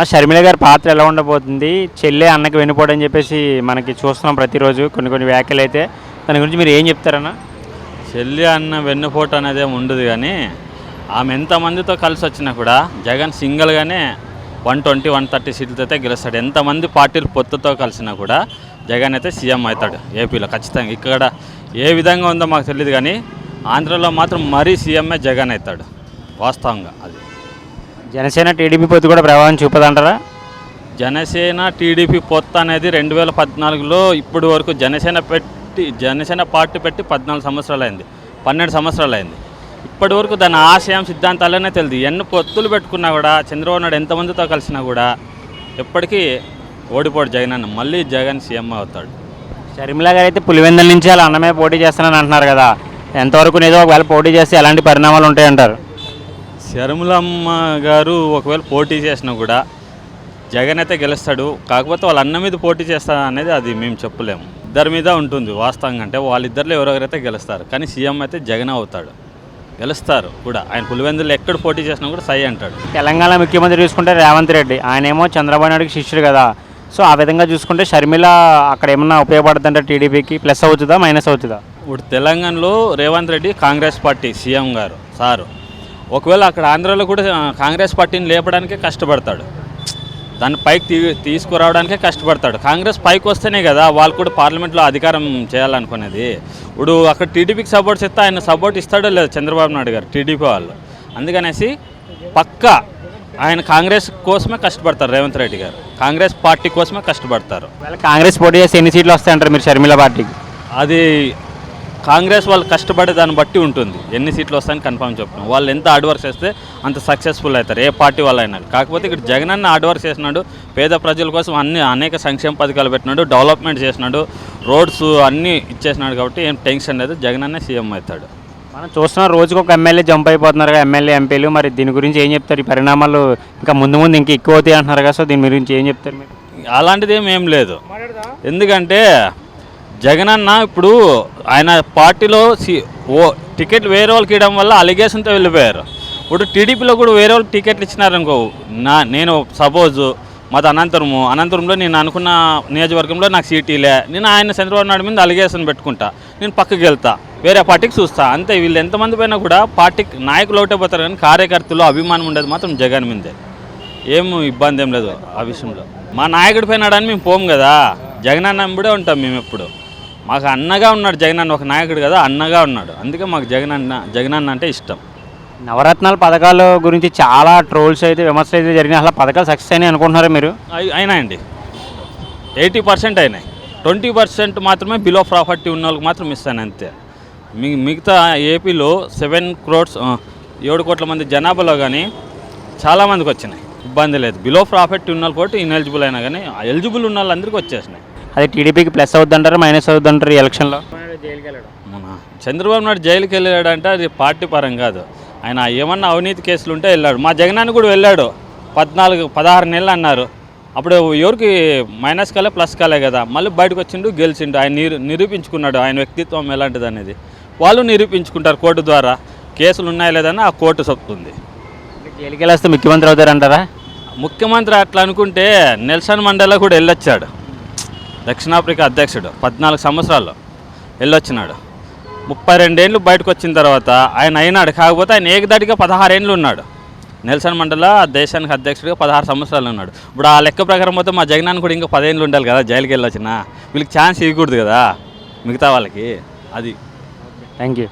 ఆ షర్మిల గారి పాత్ర ఎలా ఉండబోతుంది? చెల్లె అన్నకి వెనుపోవడం అని చెప్పేసి మనకి చూస్తున్నాం ప్రతిరోజు కొన్ని కొన్ని వ్యాఖ్యలు అయితే. దాని గురించి మీరు ఏం చెప్తారన్నా? చెల్లి అన్న వెన్నుపోటు అనేది ఏమి ఉండదు కానీ ఆమె ఎంతమందితో కలిసి వచ్చినా కూడా జగన్ సింగిల్గానే వన్ ట్వంటీ వన్ థర్టీ సీట్లతో అయితే గెలుస్తాడు. ఎంతమంది పార్టీలు పొత్తుతో కలిసినా కూడా జగన్ అయితే సీఎం అవుతాడు ఏపీలో ఖచ్చితంగా. ఇక్కడ ఏ విధంగా ఉందో మాకు తెలియదు కానీ ఆంధ్రలో మాత్రం మరీ సీఎంఏ జగన్ అవుతాడు వాస్తవంగా. జనసేన టీడీపీ పొత్తు కూడా ప్రభావం చూపదంటారా? జనసేన టీడీపీ పొత్తు అనేది రెండు వేల పద్నాలుగులో ఇప్పటి వరకు జనసేన పెట్టి జనసేన పార్టీ పెట్టి పద్నాలుగు సంవత్సరాలు అయింది పన్నెండు సంవత్సరాలు అయింది ఇప్పటి వరకు దాని ఆశయం సిద్ధాంతాలనే తెలియదు. ఎన్ని పొత్తులు పెట్టుకున్నా కూడా చంద్రబాబు నాయుడు ఎంతమందితో కలిసినా కూడా ఎప్పటికీ ఓడిపోడు జగన్ అన్న. మళ్ళీ జగన్ సీఎం అవుతాడు. షర్మిల గారు అయితే పులివెందుల నుంచి అలా అన్నమే పోటీ చేస్తానని అంటున్నారు కదా. ఎంతవరకు ఏదో ఒకవేళ పోటీ చేస్తే ఎలాంటి పరిణామాలు ఉంటాయంటారు? శర్మలమ్మ గారు ఒకవేళ పోటీ చేసినా కూడా జగన్ అయితే గెలుస్తాడు. కాకపోతే వాళ్ళ అన్న మీద పోటీ చేస్తా అనేది అది మేము చెప్పలేము. ఇద్దరి మీద ఉంటుంది వాస్తవంగా అంటే వాళ్ళిద్దరిలో ఎవరెవరైతే గెలుస్తారు. కానీ సీఎం అయితే జగన్ అవుతాడు. గెలుస్తారు కూడా. ఆయన పులివెందులు ఎక్కడ పోటీ చేసినా కూడా సై అంటాడు. తెలంగాణ ముఖ్యమంత్రి చూసుకుంటే రేవంత్ రెడ్డి. ఆయనేమో చంద్రబాబు నాయుడుకి శిష్యుడు కదా. సో ఆ విధంగా చూసుకుంటే షర్మిల అక్కడ ఏమన్నా ఉపయోగపడుతుంటే టీడీపీకి? ప్లస్ అవుతుందా? మైనస్ అవుతుందా? ఇప్పుడు తెలంగాణలో రేవంత్ రెడ్డి కాంగ్రెస్ పార్టీ సీఎం గారు సారు. ఒకవేళ అక్కడ ఆంధ్రాలో కూడా కాంగ్రెస్ పార్టీని లేపడానికే కష్టపడతాడు. దాన్ని పైకి తీ తీసుకురావడానికే కష్టపడతాడు. కాంగ్రెస్ పైకి వస్తేనే కదా వాళ్ళు కూడా పార్లమెంట్లో అధికారం చేయాలనుకునేది. ఇప్పుడు అక్కడ టీడీపీకి సపోర్ట్ ఇస్తే ఆయన సపోర్ట్ ఇస్తాడో లేదు చంద్రబాబు నాయుడు గారు టీడీపీ వాళ్ళు. అందుకనేసి పక్కా ఆయన కాంగ్రెస్ కోసమే కష్టపడతారు రేవంత్ రెడ్డి గారు. కాంగ్రెస్ పార్టీ కోసమే కష్టపడతారు. కాంగ్రెస్ పోటీ చేస్తే ఎన్ని సీట్లు వస్తాయంటారు మీరు షర్మిల పార్టీకి? అది కాంగ్రెస్ వాళ్ళు కష్టపడే దాన్ని బట్టి ఉంటుంది. ఎన్ని సీట్లు వస్తాయని కన్ఫర్మ్ చెప్పడం వాళ్ళు ఎంత హార్డ్ వర్క్ చేస్తే అంత సక్సెస్ఫుల్ అవుతారు. ఏ పార్టీ వాళ్ళు అయినా కాకపోతే ఇక్కడ జగన్ అన్న హార్డ్ వర్క్ చేసినాడు పేద ప్రజల కోసం అన్ని అనేక సంక్షేమ పథకాలు పెట్టినాడు. డెవలప్మెంట్ చేసినాడు రోడ్స్ అన్నీ ఇచ్చేసినాడు కాబట్టి ఏం టెన్షన్ లేదు. జగన్ అన్నే సీఎం అవుతాడు. మనం చూస్తున్నాం రోజుకు ఒక ఎమ్మెల్యే జంప్ అయిపోతున్నారు కదా ఎమ్మెల్యే ఎంపీలు. మరి దీని గురించి ఏం చెప్తారు? ఈ పరిణామాలు ఇంకా ముందు ముందు ఇంకా ఎక్కువ అవుతాయి అంటున్నారు కదా సో దీని గురించి ఏం చెప్తారు మీరు? అలాంటిది ఏం ఏం లేదు ఎందుకంటే జగనన్న ఇప్పుడు ఆయన పార్టీలో సి ఓ టికెట్ వేరే వాళ్ళకి ఇవ్వడం వల్ల అలిగేషన్తో వెళ్ళిపోయారు. ఇప్పుడు టీడీపీలో కూడా వేరే వాళ్ళు టికెట్లు ఇచ్చినారనుకో నా నేను సపోజ్ మాది అనంతరము అనంతరంలో నేను అనుకున్న నియోజకవర్గంలో నాకు సీటీలే నేను ఆయన చంద్రబాబు నాయుడు మీద అలిగేషన్ పెట్టుకుంటా నేను పక్కకి వెళ్తా వేరే పార్టీకి చూస్తా అంతే వీళ్ళు ఎంతమంది పైన కూడా పార్టీకి నాయకులు ఒకటే పోతారు కానీ కార్యకర్తలు అభిమానం ఉండేది మాత్రం జగన్ మీదే. ఏం ఇబ్బంది ఏం లేదు ఆ విషయంలో. మా నాయకుడి పోయినాడని మేము పోము కదా జగన్ అన్న ఉంటాం మేము ఎప్పుడు. మాకు అన్నగా ఉన్నాడు జగన్ అన్న ఒక నాయకుడు కదా అన్నగా ఉన్నాడు. అందుకే మాకు జగన్ అన్న జగన్ అన్న అంటే ఇష్టం. నవరత్నాల పథకాల గురించి చాలా ట్రోల్స్ అయితే విమర్శలు అయితే జరిగినాయి. అసలు పథకాలు సక్సెస్ అని అనుకుంటున్నారా మీరు? అయి- అయినాయండి. ఎయిటీ పర్సెంట్ అయినాయి. ట్వంటీ పర్సెంట్ మాత్రమే బిలో ప్రాపర్టీ ఉన్న వాళ్ళకి మాత్రం ఇస్తాను అంతే. మీ మిగతా ఏపీలో సెవెన్ క్రోడ్స్ ఏడు కోట్ల మంది జనాభాలో కానీ చాలామందికి వచ్చినాయి. ఇబ్బంది లేదు. బిలో ప్రాఫిట్ ఉన్న వాళ్ళు కూడా ఇన్ఎలిజిబుల్ అయినా కానీ ఎలిజిబుల్ ఉన్న వాళ్ళందరికీ వచ్చేసినాయి. అది టీడీపీకి ప్లస్ అవుతుంటారు మైనస్ అవుతుంటారు ఎలక్షన్లో? మన చంద్రబాబు నాయుడు జైలుకి వెళ్ళాడంటే అది పార్టీ పరం కాదు. ఆయన ఏమన్నా అవినీతి కేసులు ఉంటే వెళ్ళాడు. మా జగనాన్ని కూడా వెళ్ళాడు. పద్నాలుగు పదహారు నెలలు అన్నారు. అప్పుడు ఎవరికి మైనస్ కాలే ప్లస్ కాలే కదా. మళ్ళీ బయటకు వచ్చిండు గెలిచిండు. ఆయన నిరూ నిరూపించుకున్నాడు. ఆయన వ్యక్తిత్వం ఎలాంటిది అనేది వాళ్ళు నిరూపించుకుంటారు కోర్టు ద్వారా. కేసులు ఉన్నాయా లేదని ఆ కోర్టు చెప్తుంది జైలుకి వెళ్ళేస్తే ముఖ్యమంత్రి అవుతారంటారా? ముఖ్యమంత్రి అట్లా అనుకుంటే నెల్సన్ మండేలా కూడా వెళ్ళొచ్చాడు. దక్షిణాఫ్రికా అధ్యక్షుడు. పద్నాలుగు సంవత్సరాల్లో వెళ్ళొచ్చినాడు ముప్పై రెండేళ్ళు బయటకు వచ్చిన తర్వాత ఆయన అయినాడు. కాకపోతే ఆయన ఏకదాటిగా పదహారేళ్ళు ఉన్నాడు. నెల్సన్ మండల దేశానికి అధ్యక్షుడిగా పదహారు సంవత్సరాలు ఉన్నాడు. ఇప్పుడు ఆ లెక్క ప్రకారం పోతే మా జగనాన్ని కూడా ఇంకా పదేళ్ళు ఉండాలి కదా జైలుకి వెళ్ళొచ్చిన. వీళ్ళకి ఛాన్స్ ఇవ్వకూడదు కదా మిగతా వాళ్ళకి. అది. Thank you